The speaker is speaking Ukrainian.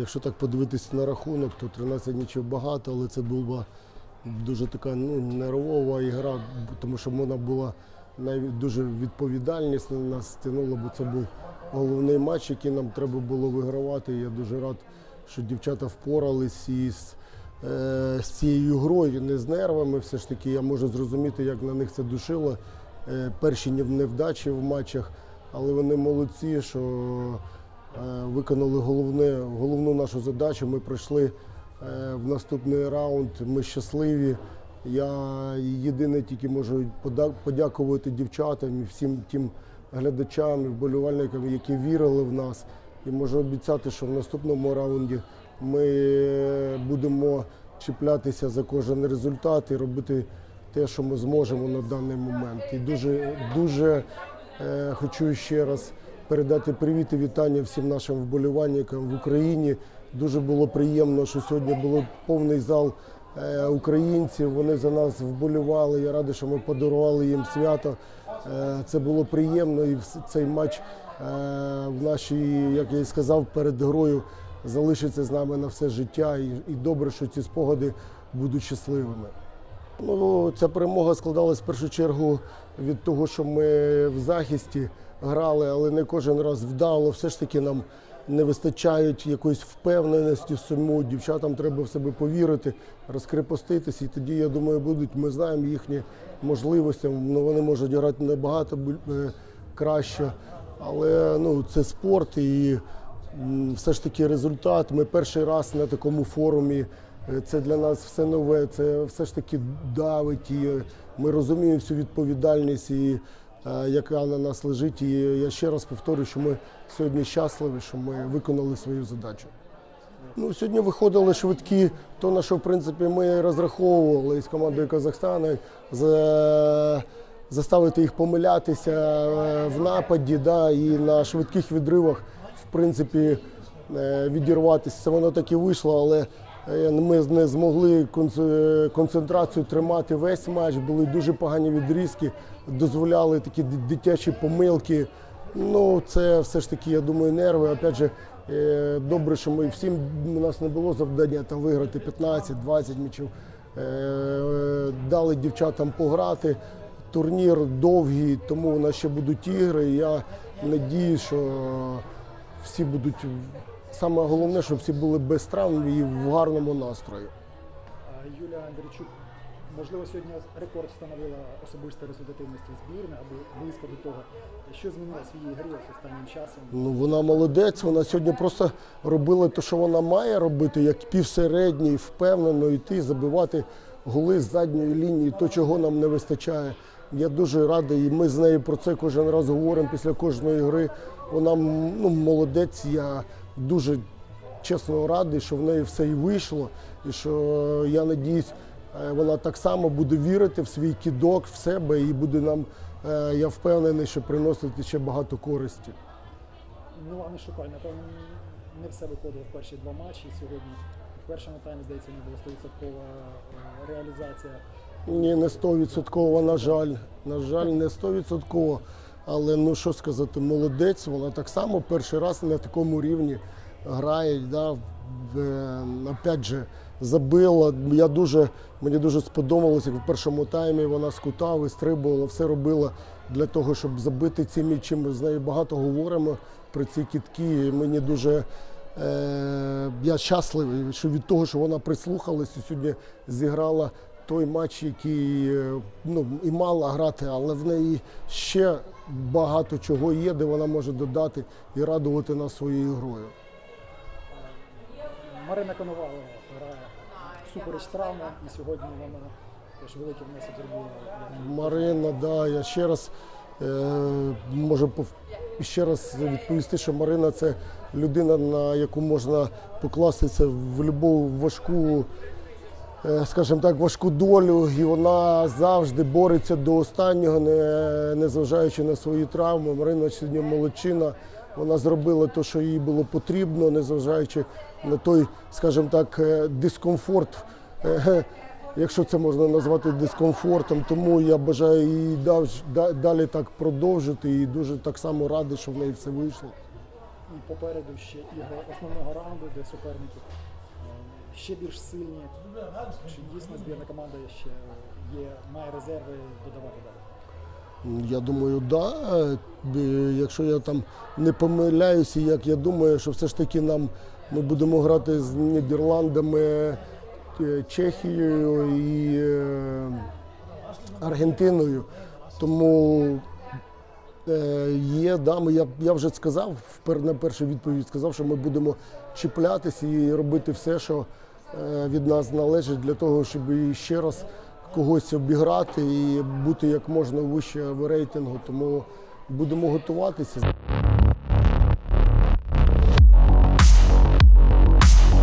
Якщо так подивитися на рахунок, то 13 нічого багато, але це була дуже така ну, нервова ігра, тому що вона була дуже відповідальність на нас стягнула, бо це був головний матч, який нам треба було вигравати. Я дуже рад, що дівчата впорались і з, е, з цією грою, не з нервами. Все ж таки, я можу зрозуміти, як на них це душило. Е, перші невдачі в матчах, але вони молодці, що виконали головне, головну нашу задачу. Ми пройшли е, в наступний раунд. Ми щасливі. Я єдине тільки можу подякувати дівчатам і всім тим глядачам і вболівальникам, які вірили в нас. І можу обіцяти, що в наступному раунді ми будемо чіплятися за кожен результат і робити те, що ми зможемо на даний момент. І дуже, дуже е, хочу ще раз передати привіт і вітання всім нашим вболівальникам в Україні. Дуже було приємно, що сьогодні було повний зал е, українців. Вони за нас вболівали. Я радий, що ми подарували їм свято. Е, Це було приємно, і цей матч е, в нашій, як я і сказав, перед грою залишиться з нами на все життя. І добре, що ці спогади будуть щасливими. Ну, ця перемога складалась в першу чергу від того, що ми в захисті грали, але не кожен раз вдало. Все ж таки нам не вистачають якоїсь впевненості самому. Дівчатам треба в себе повірити, розкрепоститися. І тоді, я думаю, будуть. Ми знаємо їхні можливості. Ну, вони можуть грати набагато е, краще. Але ну, це спорт і все ж таки результат. Ми перший раз на такому форумі. Е, Це для нас все нове, це все ж таки давить. І е, ми розуміємо всю відповідальність, і, яка на нас лежить. І я ще раз повторюю, що ми сьогодні щасливі, що ми виконали свою задачу. Ну, сьогодні виходили швидкі, то на що в принципі ми розраховували із командою Казахстану за, заставити їх помилятися е, в нападі, да, і на швидких відривах, в принципі, е, відірватися. Це воно так і вийшло, але е, ми не змогли концентрацію тримати весь матч. Були дуже погані відрізки, дозволяли такі дитячі помилки. Ну, це все ж таки, я думаю, нерви. Опять же, е, добре, що ми всім у нас не було завдання там виграти 15-20 м'ячів. Е, Дали дівчатам пограти. Турнір довгий, тому у нас ще будуть ігри. Я надію, що всі будуть. Саме головне, щоб всі були без травм і в гарному настрої. Юлія Андрійчук, можливо, сьогодні рекорд встановила особистої результативності збірної або близько до того. Що змінилось в її грі останнім часом? Ну, вона молодець, вона сьогодні просто робила те, що вона має робити, як півсередній, впевнено йти, забивати голи з задньої лінії, то, чого нам не вистачає. Я дуже радий, і ми з нею про це кожен раз говоримо після кожної гри. Вона ну, молодець, я дуже чесно радий, що в неї все і вийшло, і що е, я надіюсь, е, вона так само буде вірити в свій кідок, в себе і буде нам, е, я впевнений, що приносити ще багато користі. Мілана Шукаль, напевно, не все виходило в перші два матчі. Сьогодні в першому таймі, здається, не була 100% е, реалізація. Ні, не стовідсотково, на жаль. На жаль, не стовідсотково. Але ну що сказати, молодець, вона так само перший раз на такому рівні грає. Да, в, е, опять же, забила. Я дуже, мені дуже сподобалося, як в першому таймі вона з кута вистрибувала, все робила для того, щоб забити ці м'ячі. Ми з нею багато говоримо про ці кітки. І мені дуже Е, я щасливий, що від того, що вона прислухалась і сьогодні зіграла той матч, який е, ну, і мала грати, але в неї ще багато чого є, де вона може додати і радувати нас своєю грою. Марина Коновалова грає супереч травми, і сьогодні вона теж великий внесок зробила. Марина, да, я ще раз е, можу ще раз відповісти, що Марина це людина, на яку можна покластися в будь-яку важку, скажімо так, важку долю, і вона завжди бореться до останнього, не, незважаючи на свої травми. Марина сьогодні молодчина. Вона зробила те, що їй було потрібно, незважаючи на той, скажімо так, е, дискомфорт. е, якщо це можна назвати дискомфортом. Тому я бажаю дав- далі так продовжити і дуже так само радий, що в неї все вийшло. і попереду ще ігри основного раунду, де суперники е, ще більш сильні. Чи дійсно збірна команда ще є, має резерви додавати далі? Я думаю, да. Е, Якщо я там не помиляюся, як я думаю, що все ж таки нам ми будемо грати з Нідерландами, е, Чехією і е, Аргентиною. Тому є, да, ми, я, я вже сказав на першу відповідь, сказав, що ми будемо чіплятися і робити все, що від нас належить для того, щоб ще раз когось обіграти і бути як можна вище в рейтингу. Тому будемо готуватися.